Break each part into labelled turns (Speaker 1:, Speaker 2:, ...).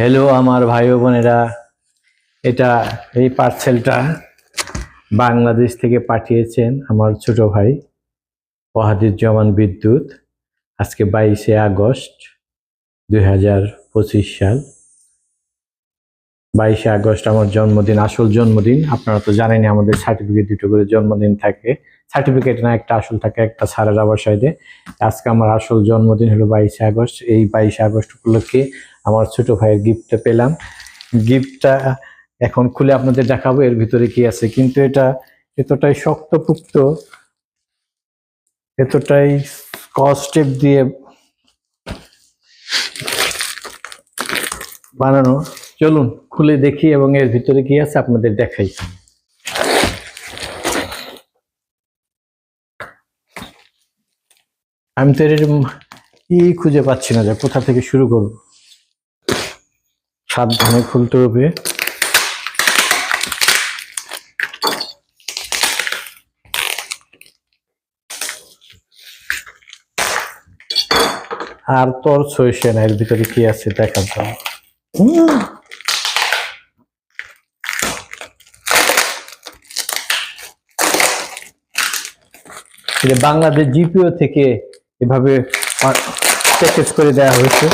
Speaker 1: Hello আমার ভাই বোনেরা। এটা এই পার্সেলটা বাংলাদেশ থেকে পাঠিয়েছেন আমার ছোট ভাই ওয়াহাদুজ্জামান বিদ্যুৎ, আজকে বাইশে আগস্ট দুই হাজার পঁচিশ সাল। বাইশে আগস্ট আমার জন্মদিন, আসল জন্মদিন। আপনারা তো জানেনই আমাদের সার্টিফিকেট দুটো করে জন্মদিন থাকে। সার্টিফিকেট না, একটা আসল থাকে, একটা সারের আবার সাইডে। আজকে আমার আসল জন্মদিন হলো বাইশে আগস্ট। এই বাইশে আগস্ট উপলক্ষে আমার ছোট ভাইয়ের গিফটটা পেলাম। গিফটটা এখন খুলে আপনাদের দেখাবো, এর ভিতরে কি আছে। কিন্তু এটা এতটাই শক্তপুক্ত, এতটাই কস্টেপ দিয়ে বানানো। চলুন, খুলে দেখি এবং এর ভিতরে কি আছে আপনাদের দেখাই। আমি তো এর ই খুঁজে পাচ্ছি না যে কোথা থেকে শুরু করব। সাবধানে খুলতে হবে। আর তোর সইছে এর ভিতরে কি আছে দেখার জন্য। বাংলাদেশ জিপিও থেকে এভাবে প্যাকেজ করে দেওয়া হয়েছে।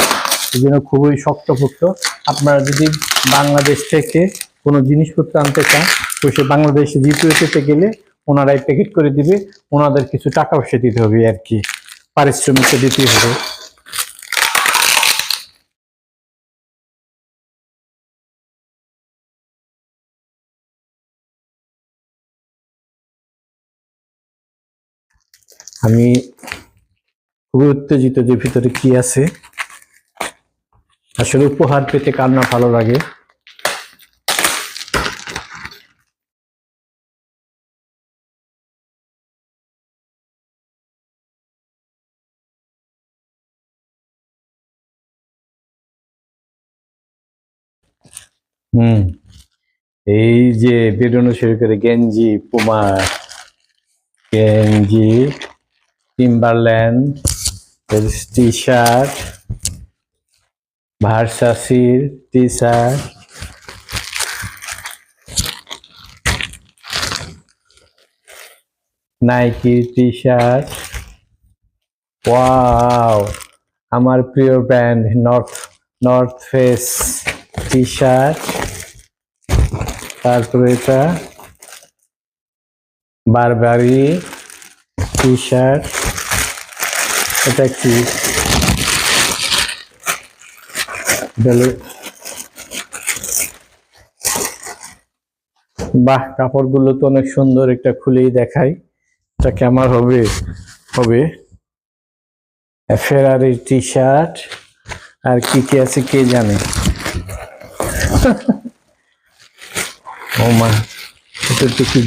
Speaker 1: জন্য খুবই শক্তপোক্ত। আপনারা যদি বাংলাদেশ থেকে কোনো জিনিসপত্র আনতে চান, তো সে বাংলাদেশে জিপিও পেতে গেলে ওনারাই প্যাকেট করে দিবে। ওনাদের কিছু টাকা পয়সা দিতে হবে আর কি। পারিশ্রমিক দিতে হবে। আমি খুবই উত্তেজিত যে ভিতরে কি আছে। আসলে উপহার পেতে কার না ভালো লাগে? হুম, এই যে বেরোনো শুরু করে গেঞ্জি, পুমা, গেঞ্জি Timberland T shirt ভার্সাসির T shirt Nike T shirt wow আমার প্রিয় brand North North Face T shirt তারপরে এটা বারবারি টি শার্ট এটা কি বেলে বাহ, কাপড়গুলো তো অনেক সুন্দর, একটা খুলেই দেখাই। এটা কেমন হবে? হবে। ফেরারি টি শার্ট আর কি কি আছে কে জানে?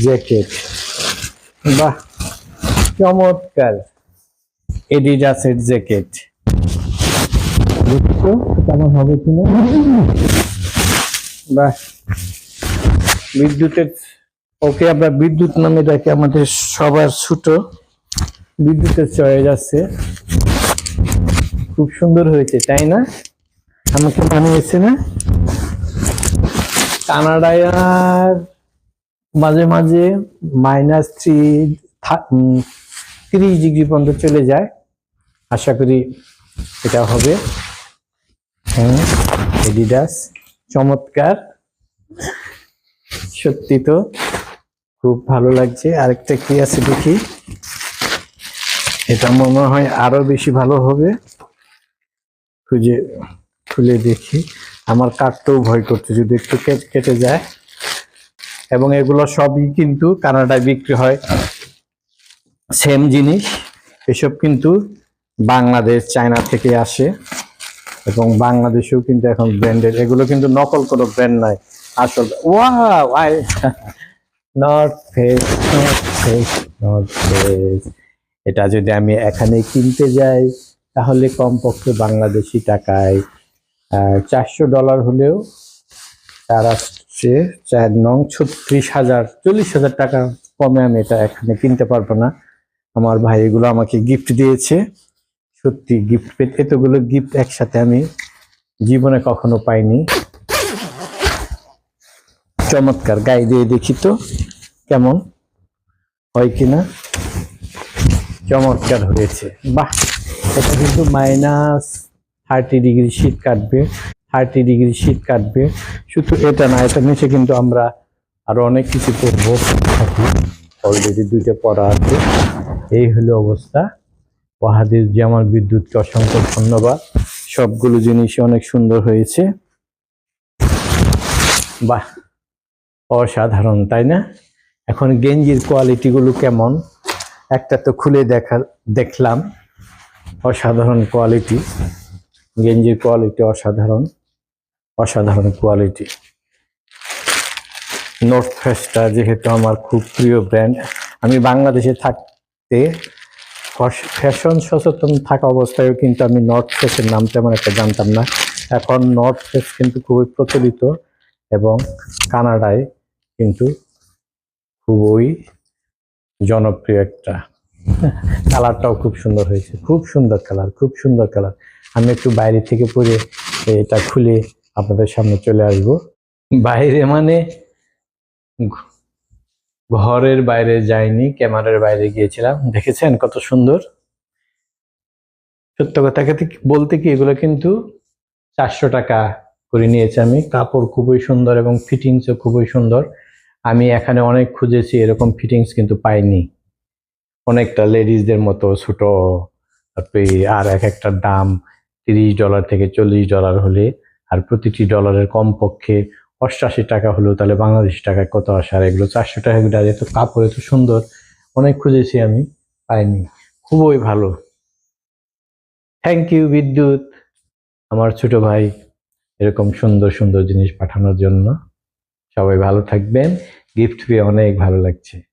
Speaker 1: জ্যাকেট? বাহ, চমৎকার। এডিডাসের জ্যাকেট। দেখছ? কেমন হবে কিনা বাহ। বিদ্যুতের, ওকে, আমরা বিদ্যুৎ নামে ডাকি আমাদের সবার ছোট। বিদ্যুতের চয়ে যাচ্ছে খুব সুন্দর হয়েছে, তাই না? আমাকে মানিয়েছে না? কানাডায় আর মাঝে মাঝে মাইনাস থ্রি তিরিশ ডিগ্রি পর্যন্ত চলে যায়। আশা করি এটা হবে। হ্যাঁ এডিডাস চমৎকার। সত্যি তো, খুব ভালো লাগছে। আরেকটা কি আছে দেখি? এটা মনে হয় আরও বেশি ভালো হবে। খুঁজে, খুলে দেখি। আমার কাটতেও ভয় করছে, যদি একটু কেটে যায়। এবং এগুলো সবই কিন্তু কানাডায় বিক্রি হয়। সেম জিনিস, এসব কিন্তু বাংলাদেশ, চায়না থেকে আসে। এবং বাংলাদেশেও কিন্তু এখন ব্র্যান্ডের এগুলো কিন্তু নকল কোনো ব্র্যান্ড নয় আসল North Face Face North Face এটা যদি আমি এখানে কিনতে যাই, তাহলে কমপক্ষে বাংলাদেশি টাকায় চারশো ডলার হলেও তার আসছে চার নং ছত্রিশ হাজার, চল্লিশ হাজার টাকা কমে আমি এটা এখানে কিনতে পারব না। আমার ভাই এগুলো আমাকে গিফট দিয়েছে। সত্যি গিফট পেতে। এতগুলো গিফট একসাথে আমি জীবনে কখনো পাইনি। চমৎকার, গায়ে দিয়ে দেখি তো কেমন হয় কিনা। চমৎকার হয়েছে। বাহ, এটা কিন্তু মাইনাস থার্টি ডিগ্রি শীত কাটবে থার্টি ডিগ্রি শীত কাটবে। শুধু এটা না, এটা নিচে কিন্তু আমরা আরও অনেক কিছু করব। অলরেডি দুইটা পড়া আছে এই হলো অবস্থা। ওয়াহাদির জামাল বিদ্যুৎকে অসংখ্য ধন্যবাদ। সবগুলো জিনিসই অনেক সুন্দর হয়েছে। বাহ, অসাধারণ, তাই না? এখন গেঞ্জির কোয়ালিটিগুলো কেমন? একটা তো খুলে দেখা, দেখলাম, অসাধারণ কোয়ালিটি। গেঞ্জির কোয়ালিটি অসাধারণ অসাধারণ কোয়ালিটি। নর্থ ফেসটা যেহেতু আমার খুব প্রিয় ব্র্যান্ড আমি বাংলাদেশে থাকতে ফ্যাশন সচেতন থাকা অবস্থায়ও কিন্তু আমি নর্থ ফেসের নাম তেমন একটা জানতাম না। এখন নর্থ ফেস কিন্তু খুবই প্রচলিত এবং কানাডায় কিন্তু খুবই জনপ্রিয় একটা কালারটাও খুব সুন্দর হয়েছে। খুব সুন্দর কালার, খুব সুন্দর কালার। আমি একটু বাইরে থেকে পরে এটা খুলে আপনাদের সামনে চলে আসব। বাইরে মানে ঘরের বাইরে যাইনি, ক্যামেরার বাইরে গিয়েছিলাম। দেখেছেন কত সুন্দর? সত্য কথা বলতে কি এগুলো কিন্তু চারশো টাকা করে নিয়েছি আমি। কাপড় খুবই সুন্দর এবং ফিটিংসও খুবই সুন্দর। আমি এখানে অনেক খুঁজেছি, এরকম ফিটিংস কিন্তু পাইনি। অনেকটা লেডিসদের মতো, ছোট আর এক একটা দাম তিরিশ ডলার থেকে চল্লিশ ডলার হলে, আর প্রতিটি ডলারের কমপক্ষে অষ্টাশি টাকা হলো তাহলে বাংলাদেশি টাকায় কত আসে? আর এগুলো চারশো টাকা এত কাপড়, এত সুন্দর, অনেক খুঁজেছি আমি, পাইনি। খুবই ভালো। থ্যাংক ইউ বিদ্যুৎ, আমার ছোট ভাই, এরকম সুন্দর সুন্দর জিনিস পাঠানোর জন্য। সবাই ভালো থাকবেন। গিফট পেয়ে অনেক ভালো লাগছে।